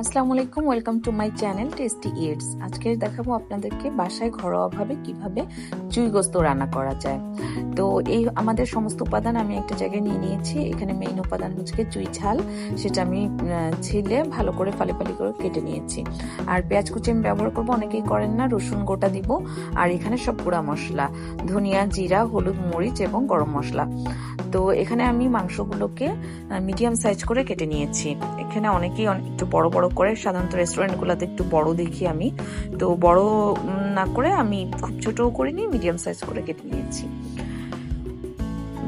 আসসালামু আলাইকুম, welcome to my channel tasty eats. আজকে দেখাবো আপনাদেরকে বাসায় ঘরোয়াভাবে কীভাবে চুই গোস্ত রান্না করা যায়। তো এই আমাদের সমস্ত উপাদান আমি একটা জায়গায় নিয়ে নিয়েছি। এখানে মেইন উপাদান হচ্ছে চুই ঝাল। সেটা আমি ছিলে ভালো করে ফালি ফালি করে কেটে নিয়েছি। আর পেঁয়াজ কুচি আমি ব্যবহার করব, অনেকেই করেন না, রসুন গোটা দিব। আর এখানে সব গুঁড়া মশলা, ধনিয়া, জিরা, হলুদ, মরিচ এবং গরম মশলা। তো এখানে আমি মাংসগুলোকে মিডিয়াম সাইজ করে কেটে নিয়েছি। এখানে অনেকেই অনেক একটু বড় বড় করে, সাধারণত রেস্টুরেন্টগুলোতে একটু বড় দেখি আমি। তো বড় না করে আমি খুব ছোটও করিনি মিডিয়াম সাইজ করে কেটে নিয়েছি।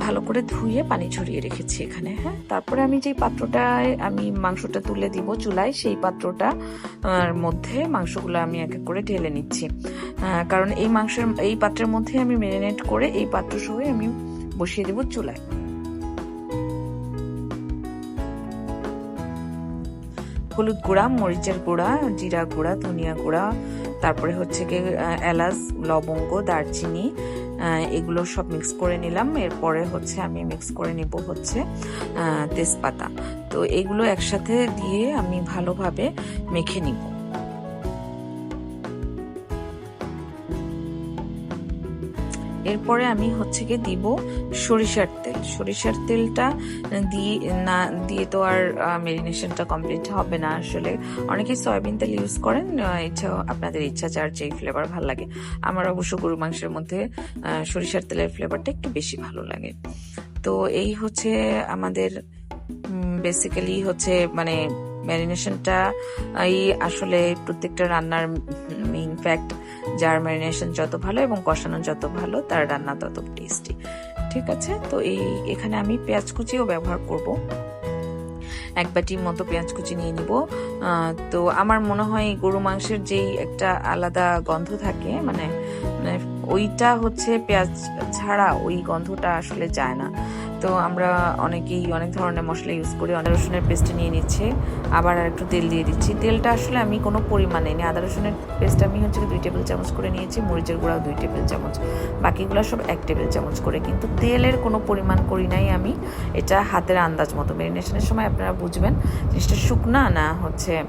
ভালো করে ধুয়ে পানি ছড়িয়ে রেখেছি এখানে হ্যাঁ। তারপরে আমি যেই পাত্রটায় আমি মাংসটা তুলে দিব চুলায়, সেই পাত্রটা মধ্যে মাংসগুলো আমি এক এক করে ঢেলে নিচ্ছি। কারণ এই মাংসের, এই পাত্রের মধ্যে আমি ম্যারিনেট করে এই পাত্র সহ আমি বসিয়ে দেব চুলায়। হলুদ গুঁড়া, মরিচের গুঁড়া, জিরা গুঁড়া, ধনিয়া গুঁড়া, তারপরে হচ্ছে কি এলাচ, লবঙ্গ, দারচিনি এগুলো সব মিক্স করে নিলাম। এরপরে হচ্ছে আমি মিক্স করে নিব হচ্ছে তেজপাতা। তো এগুলো একসাথে দিয়ে আমি ভালোভাবে মেখে নিব। এরপরে আমি হচ্ছে গিয়ে দিব সরিষার তেল। সরিষার তেলটা দিয়ে না, দিয়ে তো আর মেরিনেশনটা কমপ্লিট হবে না আসলে। অনেকেই সয়াবিন তেল ইউজ করেন ইচ্ছা, আপনাদের ইচ্ছা যার যেই ফ্লেভার ভালো লাগে। আমার অবশ্য গরু মাংসের মধ্যে সরিষার তেলের ফ্লেভারটা একটু বেশি ভালো লাগে। তো এই হচ্ছে আমাদের বেসিক্যালি হচ্ছে মানে ম্যারিনেশনটা এই আসলে প্রত্যেকটা রান্নার মেইন ফ্যাক্ট যার ম্যারিনেশন যত ভালো এবং কষানো যত ভালো, তার রান্না তত টেস্টি ঠিক আছে? তো এই, এখানে আমি পেঁয়াজ কুচিও ব্যবহার করব। এক বাটির মতো পেঁয়াজ কুচি নিয়ে নিব। তো আমার মনে হয় গরু মাংসের যেই একটা আলাদা গন্ধ থাকে মানে মানে ওইটা হচ্ছে পেঁয়াজ ছাড়া ওই গন্ধটা আসলে যায় না। তো আমরা অনেকেই অনেক ধরনের মশলা ইউজ করি। আদা, রসুনের পেস্ট নিয়ে নিচ্ছে। আবার আর একটু তেল দিয়ে দিচ্ছি। তেলটা আসলে আমি কোনো পরিমাণে নিই। আদা, রসুনের পেস্ট আমি হচ্ছে দুই টেবিল চামচ করে নিয়েছি, মরিচের গুঁড়াও দুই টেবিল চামচ। বাকিগুলো সব এক টেবিল চামচ করে। কিন্তু তেলের কোনো পরিমাণ করি নাই আমি। এটা হাতের আন্দাজ মতো। মেরিনেশনের সময় আপনারা বুঝবেন জিনিসটা শুকনা না হচ্ছে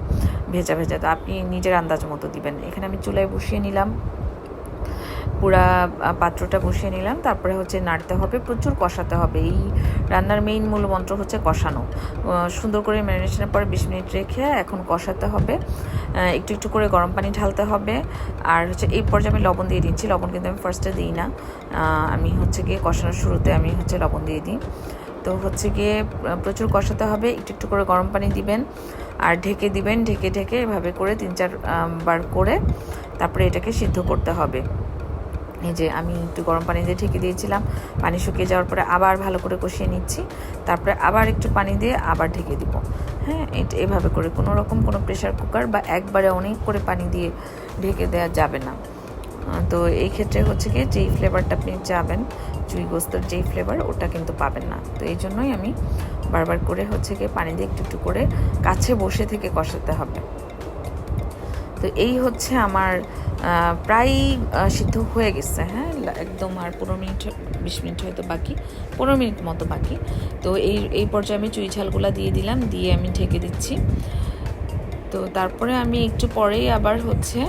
ভেজা ভেজা। তো আপনি নিজের আন্দাজ মতো দিবেন। এখানে আমি চুলায় বসিয়ে নিলাম। পুরা পাত্রটা বসিয়ে নিলাম। তারপরে হচ্ছে নাড়তে হবে, প্রচুর কষাতে হবে। এই রান্নার মেইন মূল মন্ত্র হচ্ছে কষানো। সুন্দর করে ম্যারিনেশনের পরে বিশ মিনিট রেখে এখন কষাতে হবে। একটু একটু করে গরম পানি ঢালতে হবে। আর হচ্ছে এই পর্যায়ে আমি লবণ দিয়ে দিচ্ছি। লবণ কিন্তু আমি ফার্স্টে দিই না। আমি হচ্ছে গিয়ে কষানোর শুরুতে আমি হচ্ছে লবণ দিয়ে দিই। তো হচ্ছে গিয়ে প্রচুর কষাতে হবে। একটু একটু করে গরম পানি দিবেন। আর ঢেকে দিবেন, ঢেকে ঢেকে এভাবে করে তিন চার বার করে তারপরে এটাকে সিদ্ধ করতে হবে। এই যে আমি একটু গরম পানি দিয়ে ঢেকে দিয়েছিলাম, পানি শুকিয়ে যাওয়ার পরে আবার ভালো করে কষিয়ে নিচ্ছি, তারপরে আবার একটু পানি দিয়ে আবার ঢেকে দিব। হ্যাঁ এটা, এভাবে করে কোনো রকম কোনো প্রেশার কুকার বা একবারে অনেক করে পানি দিয়ে ঢেকে দেওয়া যাবে না। তো এই ক্ষেত্রে হচ্ছে কি যেই ফ্লেভারটা আপনি চাবেন, চুই গোস্তর যেই ফ্লেভার ওটা কিন্তু পাবেন না। তো এই জন্যই আমি বারবার করে হচ্ছে গিয়ে পানি দিয়ে একটু একটু করে কাছে বসে থেকে কষাতে হবে। তো এই হচ্ছে আমার প্রায় সিদ্ধ হয়ে গেছে হ্যাঁ? একদম আর পনেরো মিনিট, বিশ মিনিট হয়তো বাকি, পনেরো মিনিট মতো বাকি। তো এই এই পর্যায়ে আমি চুই ঝালগুলা দিয়ে দিলাম, দিয়ে আমি ঢেকে দিচ্ছি। তো তারপরে আমি একটু পরেই আবার হচ্ছে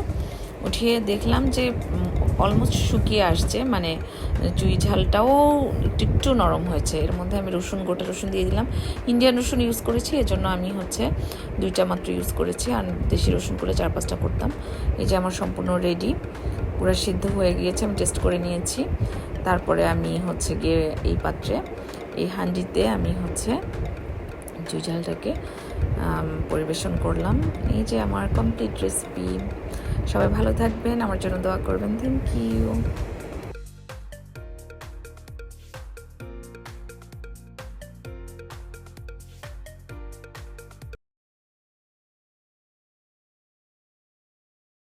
উঠিয়ে দেখলাম যে অলমোস্ট শুকিয়ে আসছে মানে চুই ঝালটাও একটু একটু নরম হয়েছে। এর মধ্যে আমি রসুন, গোটা রসুন দিয়ে দিলাম। ইন্ডিয়ান রসুন ইউজ করেছি, এজন্য আমি হচ্ছে দুইটা মাত্র ইউজ করেছি, আর দেশি রসুন করে চার পাঁচটা করতাম। এই যে আমার সম্পূর্ণ রেডি পুরো সিদ্ধ হয়ে গিয়েছে, আমি টেস্ট করে নিয়েছি। তারপরে আমি হচ্ছে গিয়ে এই পাত্রে, এই হান্ডিতে আমি হচ্ছে চুই ঝালটাকে পরিবেশন করলাম। এই যে আমার কমপ্লিট রেসিপি সবাই ভালো থাকবেন। আমার জন্য দোয়া করবেন। Thank you